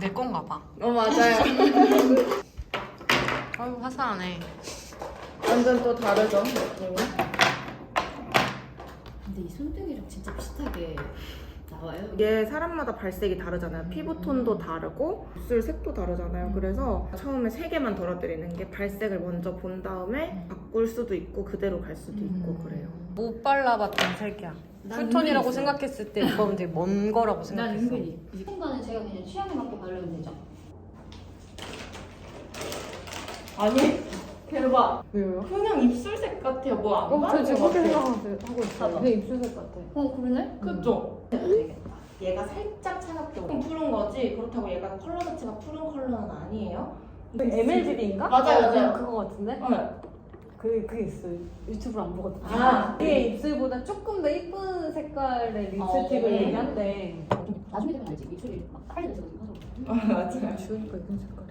내 건가 봐. 어 맞아요. 아유 화사하네. 완전 또 다르죠. 근데 이 손등이랑 진짜 비슷하게 나와요. 이게 사람마다 발색이 다르잖아요. 피부 톤도 다르고 입술 색도 다르잖아요. 그래서 처음에 세 개만 덜어드리는 게 발색을 먼저 본 다음에 바꿀 수도 있고 그대로 갈 수도 있고 그래요. 못 발라봤던 색이야. 있어요. 생각했을 때 이거는 되게 먼 거라고 난 생각했어. 은근히 이 순간은 제가 그냥 취향에 맞게 바르면 되죠. 아니 대박. 왜요? 그냥 입술색 같아요. 뭐안 어, 저 지금 것 그렇게. 생각하고 하고 있어요. 내 입술색 같아. 어 그러네? 그죠? 되겠다. 얘가 살짝 차갑게 좀 푸른 거지 그렇다고 얘가 컬러 자체가 푸른 컬러는 아니에요. MLGD인가? 맞아요, 맞아요. 그거 같은데? 네. 그, 그게 있어. 유튜브를 안 보거든. 아. 이게 입술보다 조금 더 이쁜 색깔의 립스틱을 어. 얘기한대. 좀 나중에 되면 알지. 입술이 막 빨개져서 하죠. 맞아요. 지우니까 이쁜 색깔이야.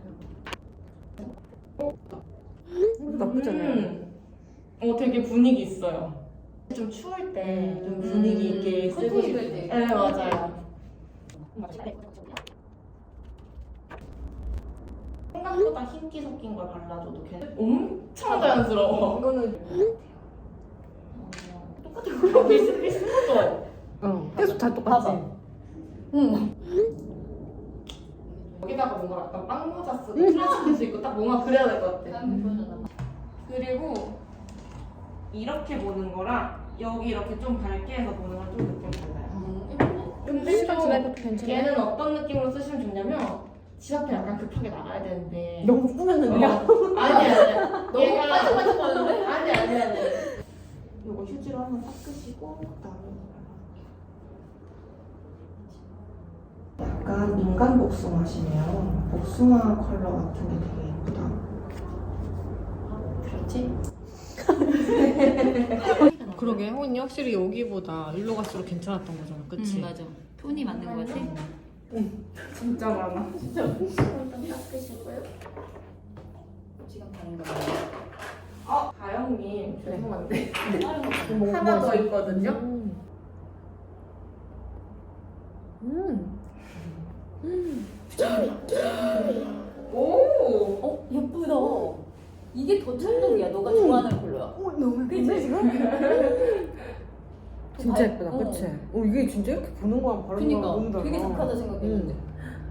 나쁘지 않아요. 어, 되게 분위기 있어요. 좀 추울 때 좀 분위기 있게 쓰고 커튼 싶 입을 때. 네, 맞아요. 생각보다 흰기 섞인 걸 발라줘도 괜찮 엄청 자연스러워. 이거는 똑같은 거 비슷비슷하죠? 어, 계속 다 똑같지. 봐봐. 응. 여기다가 뭔가 약간 빵 모자 쓰고 트레스할 수 있고 딱 뭔가 그래야 될 것 같아. 그리고 이렇게 보는 거랑 여기 이렇게 좀 밝게 해서 보는 거랑 좀 느낌 달라요. 음? 근데 또 괜찮아. 얘는 어떤 느낌으로 쓰시면 좋냐면 집 앞에 약간 급하게 나가야 되는데 너무 꾸몄는데? 어, 아니 아니 너무 얘가 반짝반짝 하는데? 아니 아니 아니 요거 휴지로 한번 닦으시고 그다음에 약간 인간 복숭아시네요 복숭아 컬러 같은 게 되게 예쁘다 그렇지? 그러게, 호인이 확실히 여기보다 일로 갈수록 괜찮았던 거잖아. 그치? 응 맞아. 톤이 맞는 거 같아. 진짜 많아 일단 닦으시고요. 지금 바른 거. 어 가영님 죄송한데 다른 거 봐요. 뭐, 하나 뭐더 있어? 있거든요 음. 음. 오 어 예쁘다. 이게 더 찰떡이야. 너가 좋아하는 컬러야. 어, 너무 예쁜데, 지금? 진짜 발- 예쁘다, 어. 그치? 어, 이게 진짜 이렇게 보는 거랑 바르는 그니까 거랑 너무 달라. 되게 독하다 생각했는데.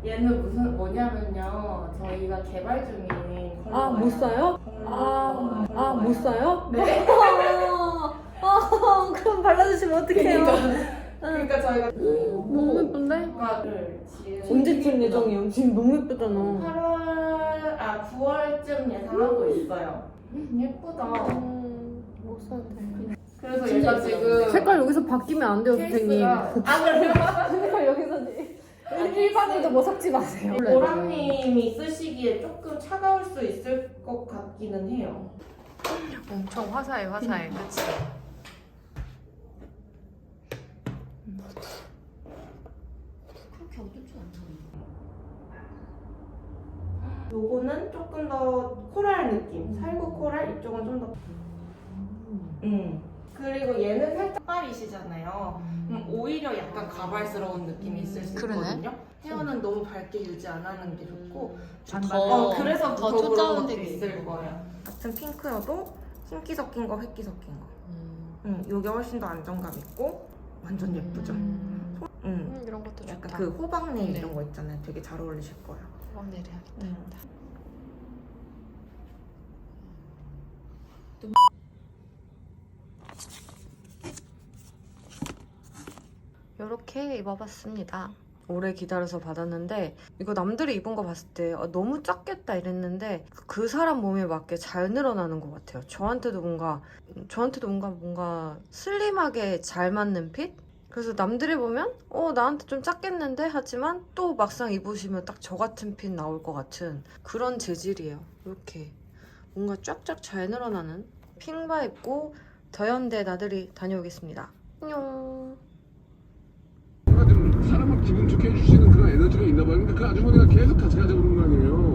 얘는 무슨 뭐냐면요 저희가 개발 중인 컬러예요 아, 못 사요? 아, 아, 못 사요? 네 아, 아, 그럼 발라주시면 어떡해요? 그러니까 저희가 너무 예쁜데? 언제쯤 예정이에요? 지금 너무 예쁘잖아. 8월 아 9월쯤 예상하고 있어요. 음, 예쁘다. 음, 못 사도 돼. 그래서 진짜 얘가. 지금 색깔 여기서 바뀌면 안 돼요, 선생님. 케이스가 아 그래요? 색깔 여기서 일반인도 뭐 섞지 마세요. 보람님이 쓰시기에 조금 차가울 수 있을 것 같기는 해요. 엄청 화사해, 화사해, 그치? 그렇게 어둡지 않잖아. 요거는 조금 더 코랄 느낌, 살구 코랄 이쪽은 좀 더. 음. 그리고 얘는 살짝 빨이시잖아요. 음, 오히려 약간 가발스러운 느낌이 있을 수 그러네. 있거든요. 헤어는 너무 밝게 유지 안 하는 게 좋고 반반. 어, 그래서 더 더, 그런 것도 데가 있을 거예요. 같은 핑크여도 흰기 섞인 거, 획기 섞인 거. 음. 응, 이게 훨씬 더 안정감 있고 완전 예쁘죠. 음. 응. 음, 이런 것도 약간 좋다. 그 호박네일 네. 이런 거 있잖아요. 되게 잘 어울리실 거예요. 막 내려야겠다. 음. 이렇게 입어봤습니다. 오래 기다려서 받았는데 이거 남들이 입은 거 봤을 때 아, 너무 작겠다 이랬는데 그 사람 몸에 맞게 잘 늘어나는 것 같아요. 저한테도 뭔가 저한테도 뭔가 뭔가 슬림하게 잘 맞는 핏? 그래서 남들이 보면 어 나한테 좀 작겠는데 하지만 또 막상 입으시면 딱 저 같은 핏 나올 것 같은 그런 재질이에요. 이렇게 뭔가 쫙쫙 잘 늘어나는 핑바 입고 더현대 나들이 다녀오겠습니다. 안녕. 사람을 기분 좋게 해주시는 그런 에너지가 있나 봐요. 근데 그 아주머니가 계속 같이 가자고 그런 거 아니에요?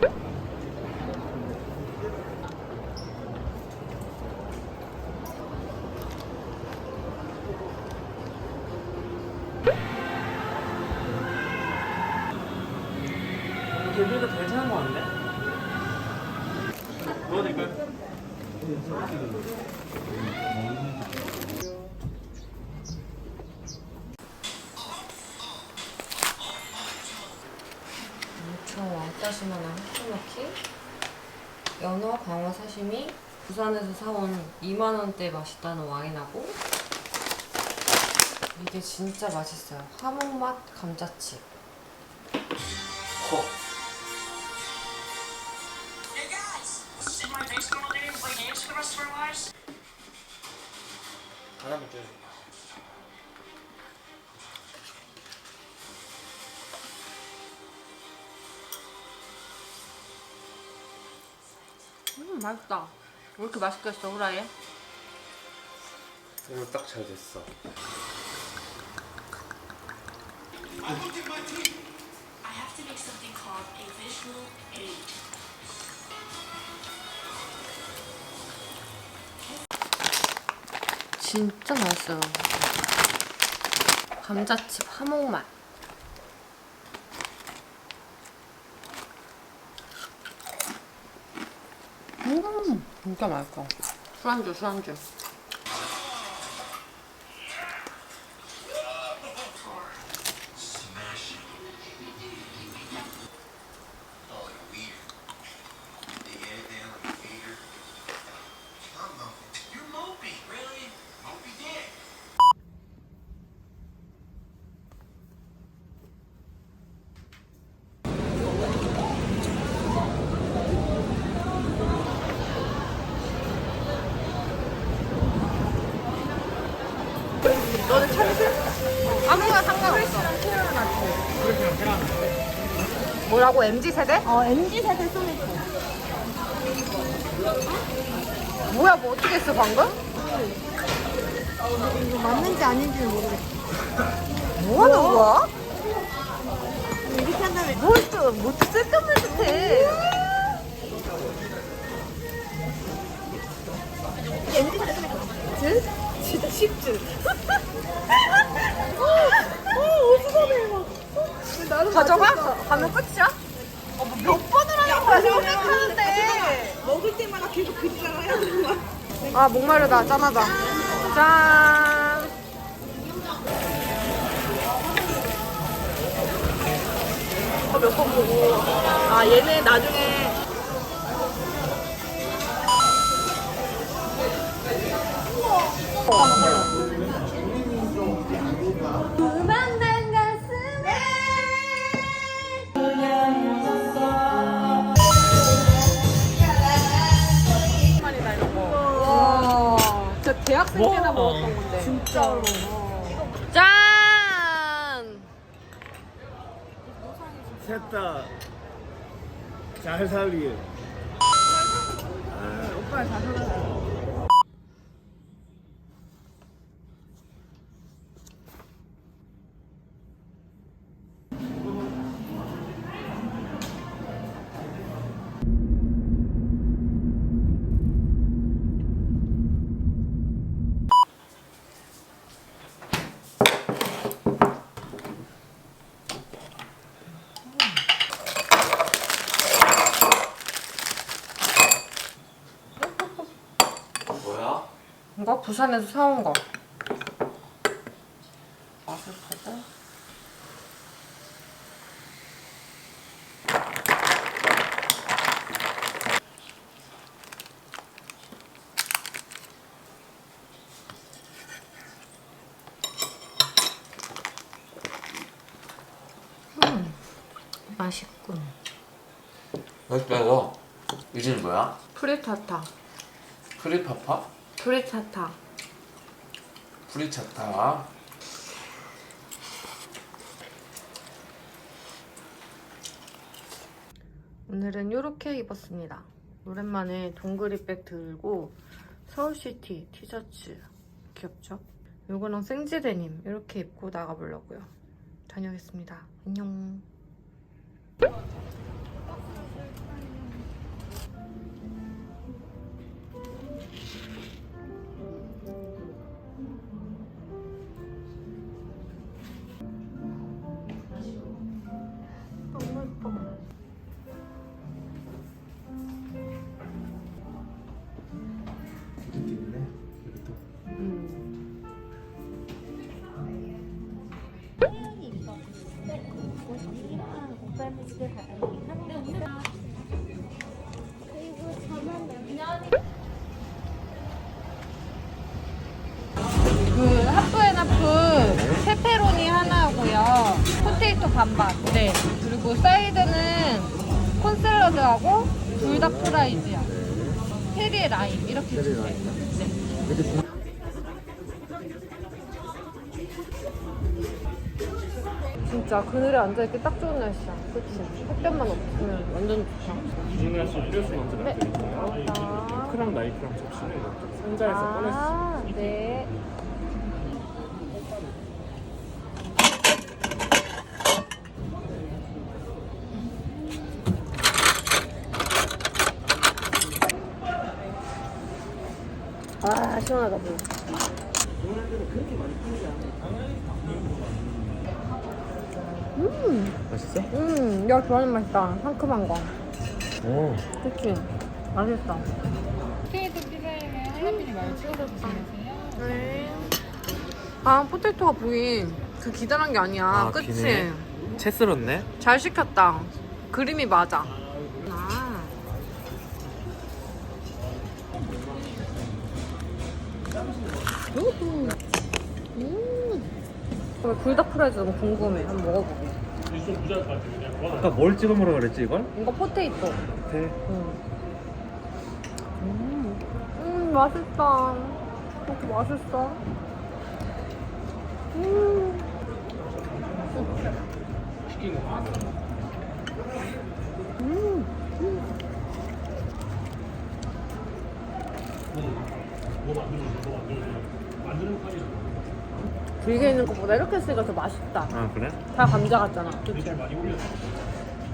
너 댓글? 연어 광어 사시미 부산에서 사온 2만원대 맛있다는 와인하고 이게 진짜 맛있어요. 화목맛 감자칩. sit in my 음 맛있다 왜 이렇게 맛있겠어 후라이? 오늘 딱 잘 됐어. 진짜 맛있어요 감자칩 화목맛 음 진짜 맛있어. 술안주 술안주 뭐라고 MZ 세대? 어 MZ 세대 소매치. 뭐야 뭐 어떻게 했어 방금? 이거 맞는지 아닌지는 모르겠어. 뭐 하는 거야? 이렇게 한 다음에 뭘또 뭐 쓸데없는 짓 해. MZ 세대 소매치. 진짜 쉽지. 가져가? 가면 끝이야? 어, 뭐몇 번을 하는 거야 생각하는데. 먹을 때마다 계속 그 짓을 해야 되는 거야. 아 목마르다. 짠하다. 짠. 몇 번 보고. 아 얘네 나중에 대학생 때나 먹었던 건데. 진짜로. 짠! 셋다 잘 살리게. 뭐야? 부산에서 사온 거 맛을 보고 음 맛있군 맛있다 이거. 이름이 뭐야? 프리타타 프리파파? 프리타타 프리차타. 오늘은 이렇게 입었습니다. 오랜만에 동그리백 들고 서울시티 티셔츠 귀엽죠? 요거랑 생지 데님 이렇게 입고 나가보려고요. 다녀오겠습니다. 안녕. 프라이즈요. 체리에 라임 이렇게 주세요. 네. 진짜 그늘에 앉아있기 딱 좋은 날씨야. 그치? 햇볕만 없으면 완전 좋다. 주문할 수 필요수 먼저 네. 드릴게요. 감사합니다. 크랑 나이프랑 접시를 상자에서 꺼냈어요. 아, 네. 시원하다, 물. 맛있어? 음, 야, 좋아하는 맛이다. 상큼한 거. 오. 그치? 맛있어. 포테이토 피자에는 할라피니 마요 찍어서 드시면 되세요. 네. 아, 포테이토가 보인 그 기다란 게 아니야. 아, 그치? 기네. 채 썰었네. 잘 시켰다. 그림이 맞아. 아. 음. 어, 불닭 프라이즈 너무 궁금해. 한번 먹어보게. 아까 뭘 찍어 먹으라 그랬지 이걸? 이거 포테이토. 네. 음. 음, 음 맛있다. 이렇게 맛있어. 음. 음. 길게 있는 것보다 이렇게 쓰니까 더 맛있다. 아 그래? 다 감자 같잖아. 그치?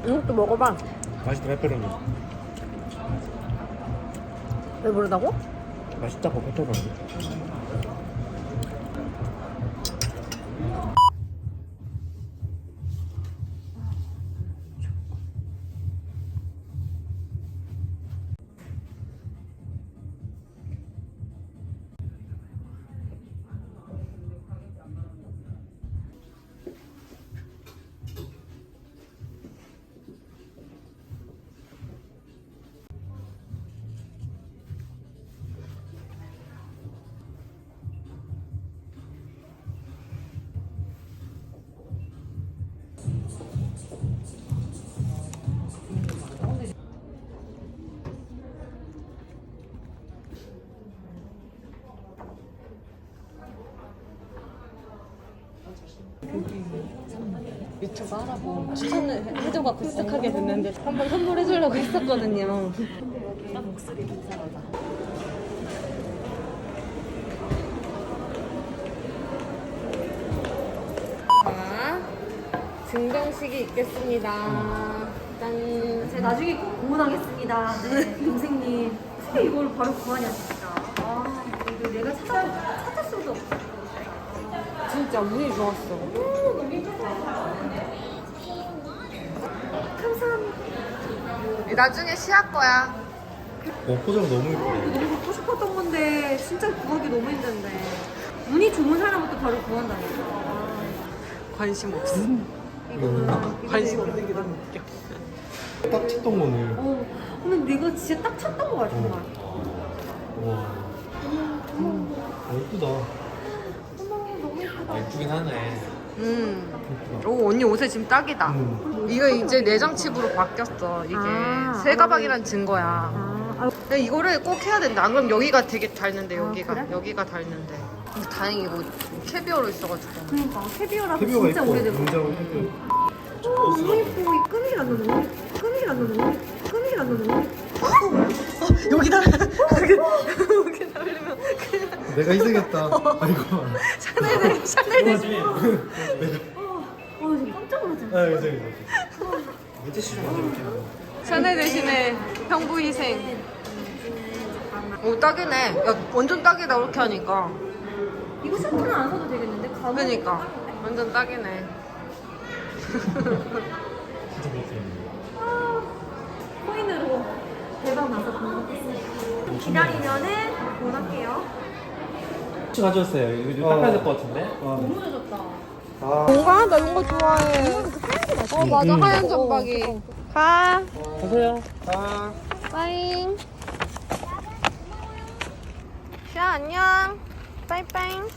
이것도 먹어봐. 맛있다 페페로니. 왜 모르다고? 맛있다고 페페로니. 유튜브 하라고 추천을 해줘갖고 시작하게 됐는데 한번 선물해주려고 했었거든요. 목소리 괜찮아다. 자, 증정식이 있겠습니다. 짠. 제가 나중에 꼭 고문하겠습니다. 네, 동생님. 어떻게 이걸 바로 구하냐, 진짜. 아, 이거 내가 찾아, 없어. 진짜 운이 좋았어. 감사합니다. 나중에 시할 거야. 어 포장 너무 예쁘네. 너무 갖고 싶었던 건데, 진짜 구하기 너무 힘든데. 운이 좋은 사람부터 바로 구한다니까. 관심 없어. 관심 없는 게 너무 웃겨. 딱 쳤던 거네. 어, 근데 내가 진짜 딱 찾던 거야, 정말. 와. 아, 예쁘다. 아, 예쁘긴 하네. 음. 오 언니 옷에 지금 딱이다. 이거 이제 내장 칩으로 바뀌었어. 이게 아, 새 가방이란 증거야. 아, 근데 이거를 꼭 해야 된다. 안 그럼 여기가 되게 닳는데 여기가 그래? 여기가 닳는데. 근데 다행히 이거 캐비어로 있어가지고. 그러니까. 캐비어라서 캐비어가 진짜 있고 캐비어. 어, 너무 예뻐. 이 끈이랑 너무 너무 예뻐. 끈이랑 너무 너무 예뻐. 끈이랑 너무 너무 예뻐. 여기다 여기 달리면 내가 희생했다. 아이고. 샤넬 샤넬 대신 어, 지금 깜짝 놀랐잖아. 아 희생했어. 밑에 시좀 먼저 이렇게. 샤넬 대신에 형부 희생. 오 딱이네. 야 완전 딱이다 그렇게 하니까. 이거 셔츠는 안 사도 되겠는데? 가방 그러니까 완전 딱이네. 진짜 멋있네. 코인으로 대박 나서 공부했습니다. 기다리면은 보낼게요. 같이 가져왔어요. 이거 좀 어. 닦아야 될 것 같은데? 어. 너무 늦었다. 아. 뭔가 나 이런 거 좋아해. 어, 어 맞아 음. 하얀 점박이. 어, 어, 가. 가세요. 가. 빠잉. 샤 안녕. 빠이빠잉.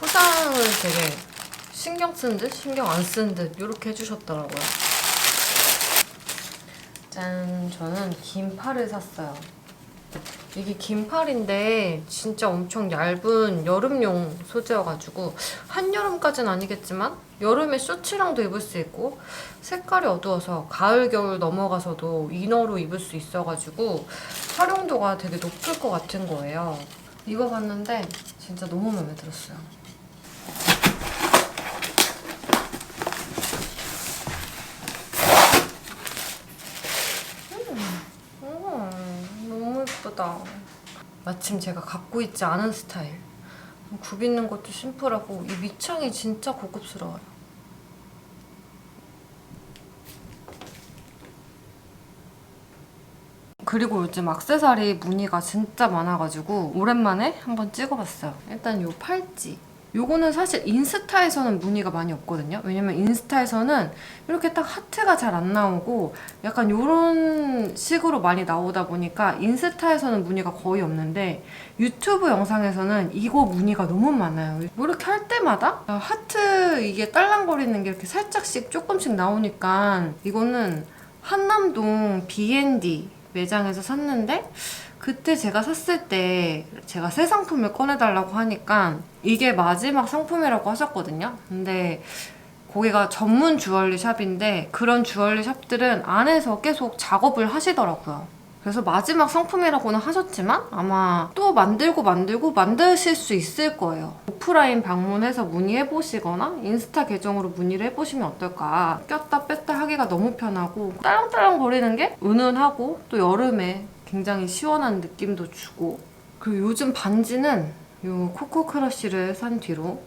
포장을 되게 신경 쓴 듯, 신경 안 쓴 듯, 이렇게 해주셨더라고요. 짠, 저는 긴 팔을 샀어요. 이게 긴 팔인데 진짜 엄청 얇은 여름용 소재여가지고 한여름까지는 아니겠지만 여름에 쇼츠랑도 입을 수 있고 색깔이 어두워서 가을 겨울 넘어가서도 이너로 입을 수 있어가지고 활용도가 되게 높을 것 같은 거예요. 입어봤는데 진짜 너무 마음에 들었어요. 음, 너무 예쁘다. 마침 제가 갖고 있지 않은 스타일. 굽 있는 것도 심플하고 이 밑창이 진짜 고급스러워요. 그리고 요즘 액세서리 무늬가 진짜 많아가지고 오랜만에 한번 찍어봤어요. 일단 요 팔찌. 요거는 사실 인스타에서는 무늬가 많이 없거든요. 왜냐면 인스타에서는 이렇게 딱 하트가 잘 안 나오고 약간 요런 식으로 많이 나오다 보니까 인스타에서는 무늬가 거의 없는데 유튜브 영상에서는 이거 무늬가 너무 많아요. 뭐 이렇게 할 때마다 하트 이게 딸랑거리는 게 이렇게 살짝씩 조금씩 나오니까 이거는 한남동 B&D 매장에서 샀는데 그때 제가 샀을 때 제가 새 상품을 꺼내달라고 하니까 이게 마지막 상품이라고 하셨거든요. 근데 거기가 전문 주얼리 샵인데 그런 주얼리 샵들은 안에서 계속 작업을 하시더라고요. 그래서 마지막 상품이라고는 하셨지만 아마 또 만들고 만들고 만드실 수 있을 거예요. 오프라인 방문해서 문의해 보시거나 인스타 계정으로 문의를 해 보시면 어떨까. 꼈다 뺐다 하기가 너무 편하고 딸랑딸랑 거리는 게 은은하고 또 여름에 굉장히 시원한 느낌도 주고 그리고 요즘 반지는 요 코코 크러쉬를 산 뒤로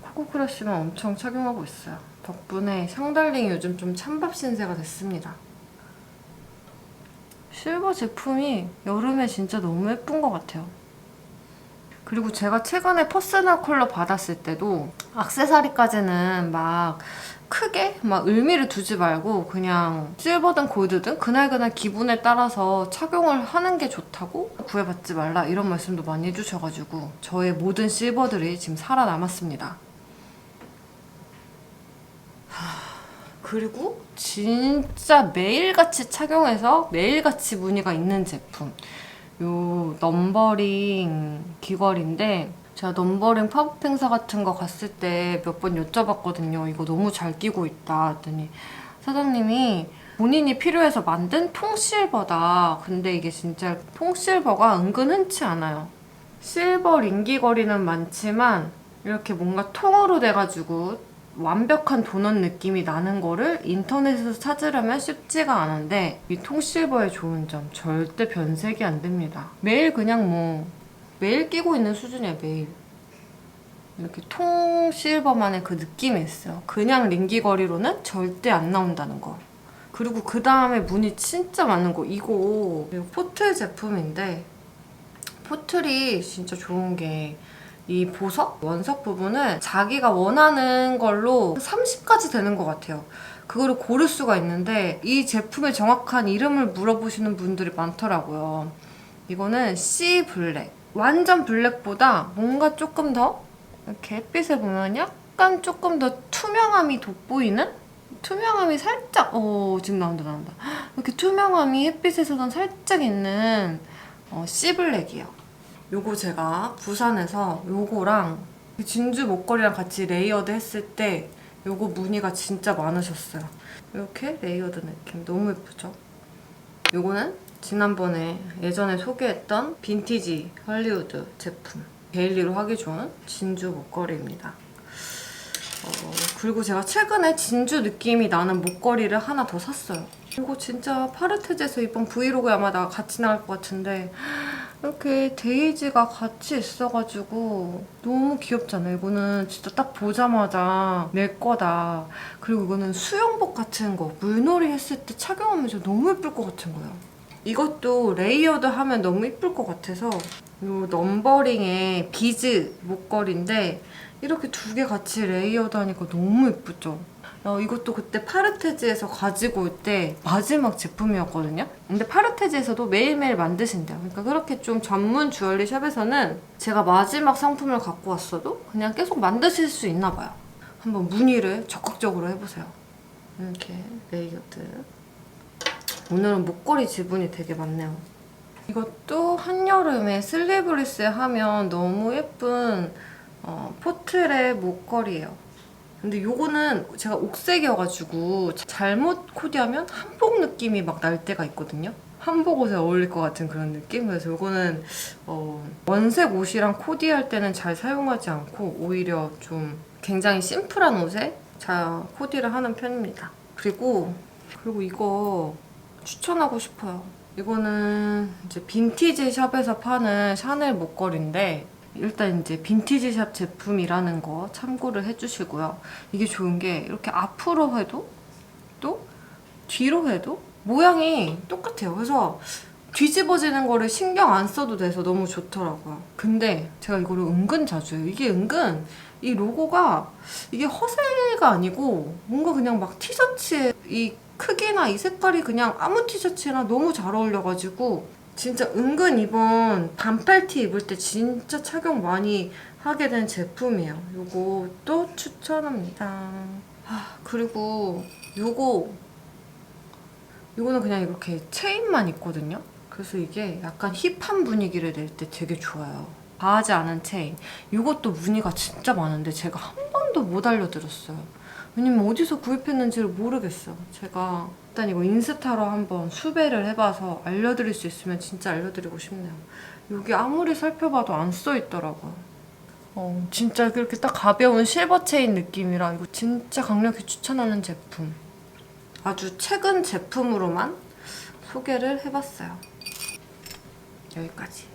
코코 크러쉬만 엄청 착용하고 있어요. 덕분에 샹달링이 요즘 좀 찬밥 신세가 됐습니다. 실버 제품이 여름에 진짜 너무 예쁜 것 같아요. 그리고 제가 최근에 퍼스널 컬러 받았을 때도 악세사리까지는 막 크게 막 의미를 두지 말고 그냥 실버든 골드든 그날그날 기분에 따라서 착용을 하는 게 좋다고 구애받지 말라 이런 말씀도 많이 해주셔가지고 저의 모든 실버들이 지금 살아남았습니다. 그리고 진짜 매일같이 착용해서 매일같이 무늬가 있는 제품. 요 넘버링 귀걸이인데 제가 넘버링 팝업 행사 같은 거 갔을 때 몇 번 여쭤봤거든요. 이거 너무 잘 끼고 있다 했더니 사장님이 본인이 필요해서 만든 통실버다. 근데 이게 진짜 통실버가 은근 흔치 않아요. 실버 링 귀걸이는 많지만 이렇게 뭔가 통으로 돼가지고 완벽한 도넛 느낌이 나는 거를 인터넷에서 찾으려면 쉽지가 않은데 이 통실버의 좋은 점 절대 변색이 안 됩니다. 매일 그냥 뭐 매일 끼고 있는 수준이야 매일. 이렇게 통실버만의 그 느낌이 있어요. 그냥 링기거리로는 절대 안 나온다는 거. 그리고 그 다음에 무늬 진짜 많은 거 이거 포틀 제품인데 포틀이 진짜 좋은 게 이 보석 원석 부분은 자기가 원하는 걸로 30까지 되는 것 같아요. 그거를 고를 수가 있는데 이 제품의 정확한 이름을 물어보시는 분들이 많더라고요. 이거는 C 블랙. 완전 블랙보다 뭔가 조금 더 이렇게 햇빛에 보면 약간 조금 더 투명함이 돋보이는? 투명함이 살짝 어 지금 나온다 나온다 이렇게 투명함이 햇빛에서는 살짝 있는 어, C 블랙이에요. 요거 제가 부산에서 요거랑 진주 목걸이랑 같이 레이어드 했을 때 요거 무늬가 진짜 많으셨어요. 이렇게 레이어드 느낌 너무 예쁘죠? 요거는 지난번에 예전에 소개했던 빈티지 헐리우드 제품 데일리로 하기 좋은 진주 목걸이입니다. 어, 그리고 제가 최근에 진주 느낌이 나는 목걸이를 하나 더 샀어요. 이거 진짜 파르테제에서 이번 브이로그에 아마 나 같이 나갈 것 같은데 이렇게 데이지가 같이 있어가지고 너무 귀엽잖아요. 이거는 진짜 딱 보자마자 내 거다. 그리고 이거는 수영복 같은 거 물놀이 했을 때 착용하면 진짜 너무 예쁠 것 같은 거예요. 이것도 레이어드 하면 너무 예쁠 것 같아서 이 넘버링의 비즈 목걸이인데 이렇게 두 개 같이 레이어드 하니까 너무 예쁘죠? 어, 이것도 그때 파르테즈에서 가지고 올 때 마지막 제품이었거든요. 근데 파르테즈에서도 매일매일 만드신대요. 그러니까 그렇게 좀 전문 주얼리 샵에서는 제가 마지막 상품을 갖고 왔어도 그냥 계속 만드실 수 있나 봐요. 한번 문의를 적극적으로 해보세요. 이렇게 레이어드. 오늘은 목걸이 지분이 되게 많네요. 이것도 한여름에 슬리브리스에 하면 너무 예쁜 어, 포트레 목걸이에요. 근데 요거는 제가 옥색이어가지고 잘못 코디하면 한복 느낌이 막 날 때가 있거든요. 한복 옷에 어울릴 것 같은 그런 느낌? 그래서 요거는 어, 원색 옷이랑 코디할 때는 잘 사용하지 않고 오히려 좀 굉장히 심플한 옷에 잘 코디를 하는 편입니다. 그리고 그리고 이거 추천하고 싶어요. 이거는 이제 빈티지 샵에서 파는 샤넬 목걸이인데 일단 이제 빈티지 샵 제품이라는 거 참고를 해주시고요. 이게 좋은 게 이렇게 앞으로 해도 또 뒤로 해도 모양이 똑같아요. 그래서 뒤집어지는 거를 신경 안 써도 돼서 너무 좋더라고요. 근데 제가 이거를 은근 자주 해요. 이게 은근 이 로고가 이게 허세가 아니고 뭔가 그냥 막 티셔츠에 이 크기나 이 색깔이 그냥 아무 티셔츠나 너무 잘 어울려가지고 진짜 은근 이번 반팔티 입을 때 진짜 착용 많이 하게 된 제품이에요. 요것도 추천합니다. 아, 그리고 요거 요거는 그냥 이렇게 체인만 있거든요. 그래서 이게 약간 힙한 분위기를 낼 때 되게 좋아요. 과하지 않은 체인. 이것도 무늬가 진짜 많은데 제가 한 번도 못 알려드렸어요. 왜냐면 어디서 구입했는지를 모르겠어. 제가 일단 이거 인스타로 한번 수배를 해봐서 알려드릴 수 있으면 진짜 알려드리고 싶네요. 여기 아무리 살펴봐도 안 써있더라고요. 어, 진짜 그렇게 딱 가벼운 실버 체인 느낌이라 이거 진짜 강력히 추천하는 제품. 아주 최근 제품으로만 소개를 해봤어요. 여기까지.